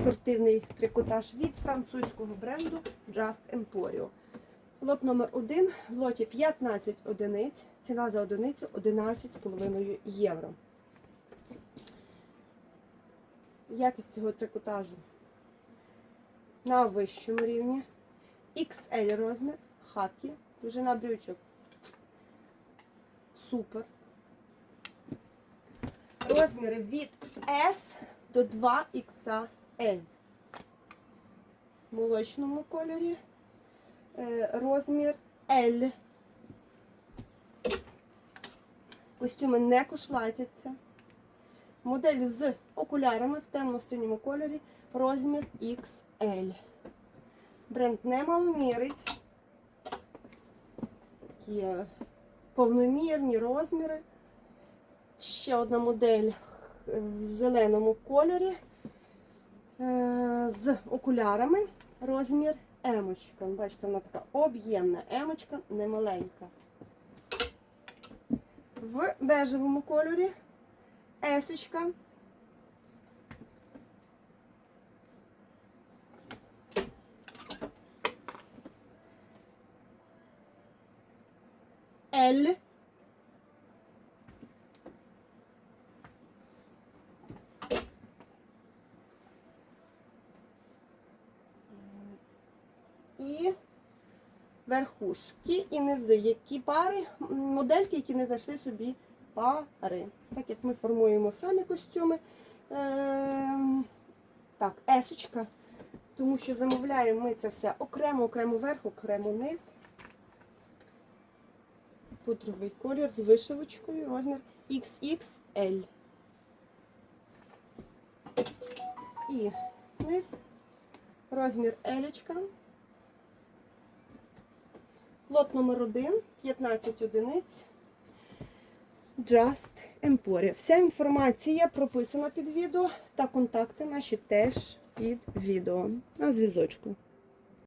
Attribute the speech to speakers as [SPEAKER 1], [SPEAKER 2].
[SPEAKER 1] спортивний трикотаж від французького бренду Just Emporio. Лот номер 1 в лоті 15 одиниць, ціна за одиницю 11,5 євро. Якість цього трикотажу на вищому рівні. XL розмір, хакі, довжина брючок. Супер. Розміри від S до 2XL. В молочному кольорі. Е, Розмір L. Костюми не кошлатяться. Модель з окулярами в темно-синьому кольорі. Розмір XL. Бренд немало мірить. Такі е, повномірні розміри. Ще одна модель е, в зеленому кольорі е, з окулярами. Розмір емочка. Бачите, вона така об'ємна емочка, немаленька. В бежевому кольорі есочка. L. І верхушки і низи, які пари, модельки, які не знайшли собі пари. Так як ми формуємо самі костюми. Ем, так, есочка, тому що замовляємо ми це все окремо, окремо верх, окремо низ. Пудровий колір з вишивочкою, розмір XXL. І низ, розмір Елечка. Лот номер 1, 15 одиниць. Just Emporia. Вся інформація прописана під відео та контакти наші теж під відео на зв'язочку.